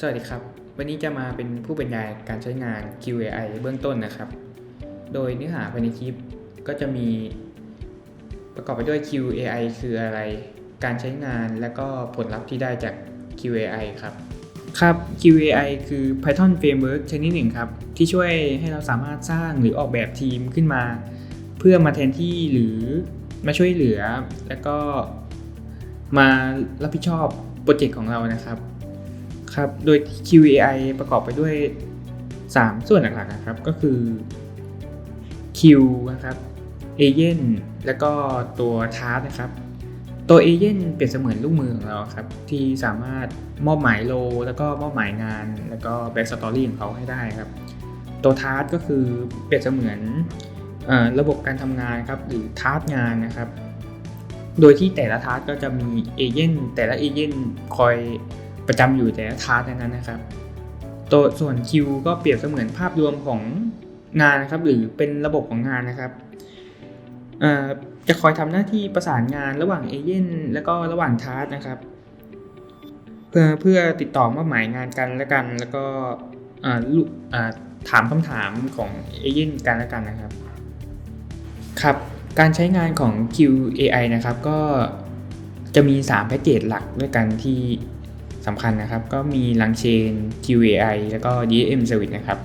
สวัสดีครับ วันนี้จะมาเป็นผู้บรรยายการใช้งาน QAI เบื้องต้นนะครับ โดยเนื้อหาภายในคลิปก็จะมี ประกอบไปด้วย QAI คืออะไร การใช้งานและก็ผลลัพธ์ที่ได้จาก QAI ครับ ครับ QAI คือ Python Framework ชนิดหนึ่งครับ ที่ช่วยให้เราสามารถสร้างหรือออกแบบทีมขึ้นมา เพื่อมาแทนที่หรือมาช่วยเหลือ แล้วก็มารับผิดชอบโปรเจกต์ของเรานะครับ ครับ โดย QAI ประกอบไปด้วย 3 ส่วนหลักๆนะครับ ก็คือ Q นะครับ Agent แล้วก็ตัว Task นะครับ ตัว Agent เปรียบเสมือนลูกมือของเราครับ ที่สามารถมอบหมายโล แล้วก็มอบหมายงาน แล้วก็แบ็กสตอรี่ของเขาให้ได้ครับ ตัว Task ก็คือเปรียบเสมือนอระบบการทำงานครับ หรือ Task งานนะครับ โดยที่แต่ละ Task ก็จะมีเอเจนต์แต่ละเอเจนต์คอย ประจำอยู่แต่ละ Task นั้นนะครับ ตัวส่วน Q ก็เปรียบเสมือนภาพรวมของงานนะครับ หรือเป็นระบบของงานนะครับจะคอยทำหน้าที่ประสานงานระหว่างเอเจนต์แล้วก็ระหว่าง Task นะครับ เพื่อเพื่อติดต่อมอบหมายงานกันและกัน แล้วก็ถามคำถามของเอเจนต์กันและกันนะครับ ครับการใช้งานของ QAI นะครับ ก็จะมี 3 แพ็กเกจหลักด้วยกันที่ สำคัญนะครับ ก็มี Langchain QAI แล้วก็ DSM Service นะครับ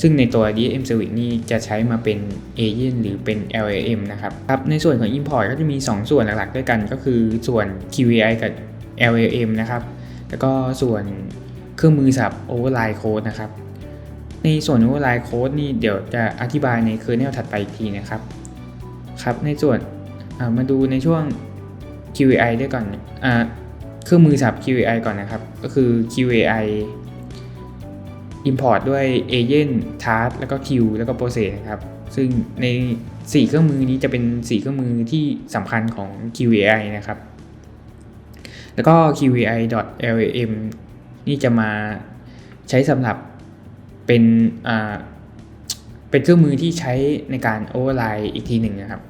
ซึ่งในตัว DSM Service นี่จะใช้มาเป็น Agent หรือเป็น LLM นะครับครับ ในส่วนของ Import ก็จะมี 2 ส่วนหลักๆ ด้วยกันก็คือส่วน QAI กับ LLM นะครับ แล้วก็ส่วนเครื่องมือสับ Override Code นะครับ ในส่วน Override Code นี่เดี๋ยวจะอธิบายใน kernel ถัดไปอีกทีนะครับ ครับ ในส่วนมาดูในช่วง QAI ด้วยก่อนอ่า เครื่องมือสับ QAI ก่อนนะครับ ก็คือ QAI import ด้วย agent task แล้วก็ queue แล้วก็ process นะครับ ซึ่งใน 4 เครื่องมือนี้จะเป็น 4 เครื่องมือที่สำคัญของ QAI นะครับ แล้วก็ QAI.lam นี่จะมาใช้สำหรับเป็นอ่าเป็นเครื่องมือที่ใช้ในการ override อีกทีหนึ่งนะครับ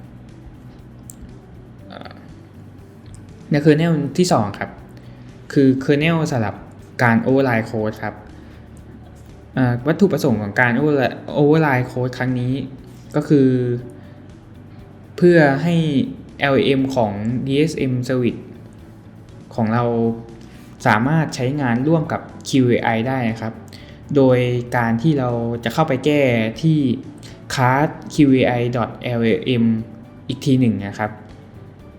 ใน kernel ที่ 2 ครับ คือ kernel สำหรับการ override code ครับวัตถุประสงค์ของการ override code ครั้งนี้ก็คือ เพื่อให้ LM ของ DSM service ของเราสามารถใช้งานร่วมกับ QAI ได้นะครับ โดยการที่เราจะเข้าไปแก้ที่ class QAI.lam อีกทีหนึ่งนะครับ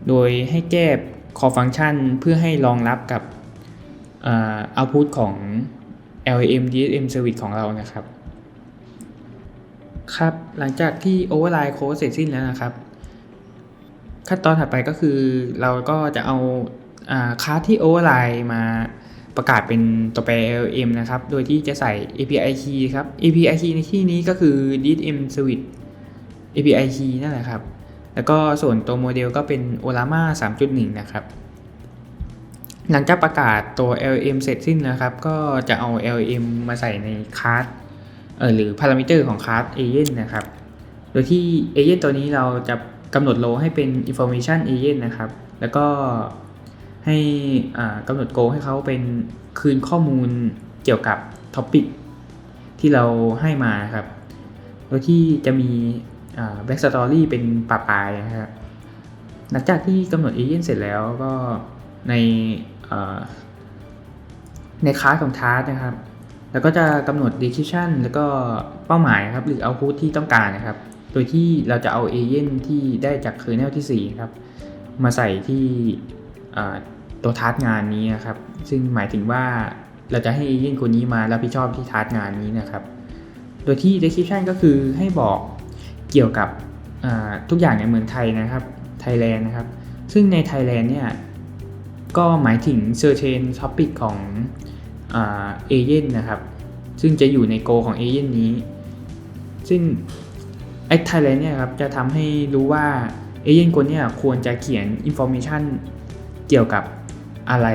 โดยให้แก้ call function เพื่อให้รองรับกับ output ของ LAM DSM service ของเรานะครับ ครับ หลังจากที่ override code เสร็จสิ้นแล้วนะครับ ขั้นตอนถัดไปก็คือเราก็จะเอาคลาสที่ override มาประกาศเป็นตัวแปร LM นะครับ โดยที่จะใส่ API key ครับ API key ในที่นี้ก็คือ DSM service API key นั่นแหละครับ แล้วก็ส่วนตัวโมเดลก็เป็น Olama 3.1 นะครับ หลังจากประกาศตัว LM เสร็จสิ้นนะครับ ก็จะเอา LM มาใส่ในคลาสเออหรือพารามิเตอร์ของคลาส agent นะครับ โดยที่ agent ตัวนี้เราจะกำหนดโลให้เป็น information agent นะครับ แล้วก็ให้กำหนดโกให้เขาเป็นคืนข้อมูลเกี่ยวกับท็อปิกที่เราให้มาครับ โดยที่จะมีแบ็กสตอรี่เป็นปลาปลายนะครับ หลังจากที่กำหนดเอเจนเสร็จแล้วก็ใน ในคลาสของ task นะครับ แล้วก็จะกำหนด description แล้วก็เป้าหมายครับหรือ output ที่ต้องการนะครับ โดยที่เราจะเอาเอเจนต์ที่ได้จาก kernel ที่ 4 ครับ มาใส่ที่ตัวทาร์งานนี้นะครับ ซึ่งหมายถึงว่าเราจะให้เอเจนต์คนนี้มารับผิดชอบที่ทาร์งานนี้นะครับ โดยที่ description ก็คือให้บอกเกี่ยวกับทุกอย่างในเมืองไทยนะครับไทยแลนด์นะครับ ซึ่งในไทยแลนด์เนี่ย ก็หมายถึง certain topic ของเอเจนต์นะครับ ซึ่งจะอยู่ในโกของเอเจนต์นี้ ซึ่งไอ้ไทยแลนด์เนี่ยครับจะทำให้รู้ว่าเอเจนต์คนเนี่ยควรจะเขียน information เกี่ยวกับอะไร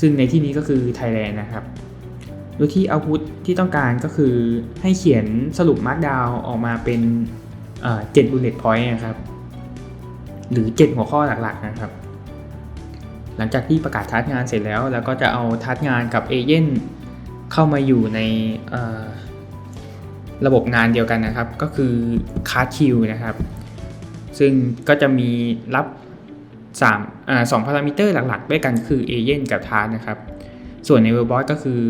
ซึ่งในที่นี้ก็คือไทยแลนด์นะครับโดยที่ output ที่ต้องการก็คือให้เขียนสรุป markdown ออกมาเป็นเจ็ด bullet point นะครับ หรือ 7 หัวข้อหลักๆนะครับ หลังจากที่ประกาศทัดงานเสร็จแล้ว แล้วก็จะเอาทัดงานกับเอเจนต์เข้ามาอยู่ในระบบงานเดียวกันนะครับ ก็คือ Card Queue นะครับ ซึ่งก็จะมีรับ3อ่าสองพารามิเตอร์หลักๆ ด้วยกันคือ Agent กับ Task นะครับ ส่วนใน Verbot ก็คือ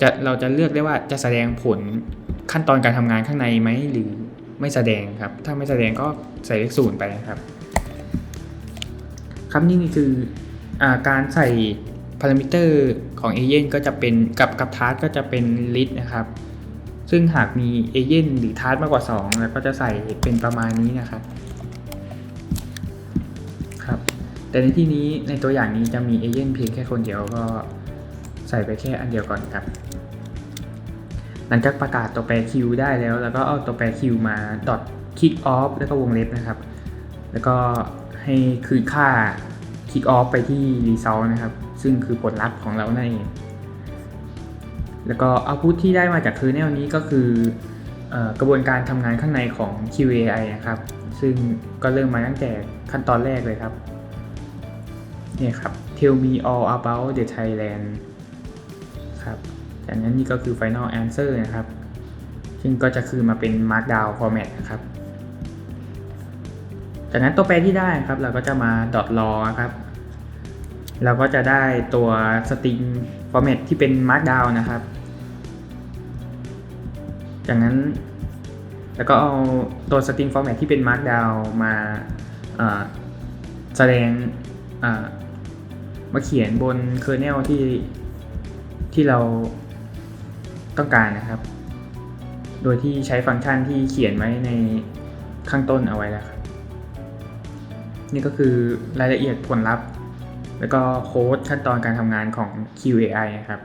จะเราจะเลือกได้ว่าจะแสดงผลขั้นตอนการทำงานข้างในไหมหรือไม่แสดงครับ ถ้าไม่แสดงก็ใส่เลขศูนย์ไปนะครับ ครับนี่คือ การใส่พารามิเตอร์ของ Agent ก็จะเป็นกับกับ Task ก็จะเป็น list นะครับ ซึ่งหากมี Agent หรือ Task มากกว่า 2 แล้วก็จะใส่เป็นประมาณนี้นะครับครับ แต่ในที่นี้ในตัวอย่างนี้จะมี Agent เพียงแค่คนเดียวก็ใส่ไปแค่อันเดียวก่อนครับ หลังจากประกาศตัวแปร Q ได้แล้ว แล้วก็เอาตัวแปร Q มา dot kick off แล้วก็วงเล็บนะครับ แล้วก็ให้คืนค่า kick off ไปที่ result นะครับ ซึ่งคือผลลัพธ์ของเราในเองแล้วก็ output ที่ได้มาจาก kernel นี้ก็คือออกระบวนการทำงานข้างในของ QAI นะครับ ซึ่งก็เริ่มมาตั้งแต่ขั้นตอนแรกเลยครับนี่ครับ tell me all about the Thailand ครับจากนั้นนี่ก็คือ final answer นะครับ ซึ่งก็จะคือมาเป็น markdown format นะครับ จากนั้นตัวแปรที่ได้ครับ เราก็จะมา dot law ครับ เราก็จะได้ตัว string format ที่เป็น markdown นะครับ จากนั้นแล้วก็เอาตัว string format ที่เป็น markdown มาแสดงมาเขียนบน kernel ที่ที่เราต้องการนะครับ โดยที่ใช้ฟังก์ชันที่เขียนไว้ในข้างต้นเอาไว้แล้วครับ นี่ก็คือรายละเอียดผลลัพธ์ แล้วก็โค้ดขั้นตอนการทำงานของ QAI นะครับ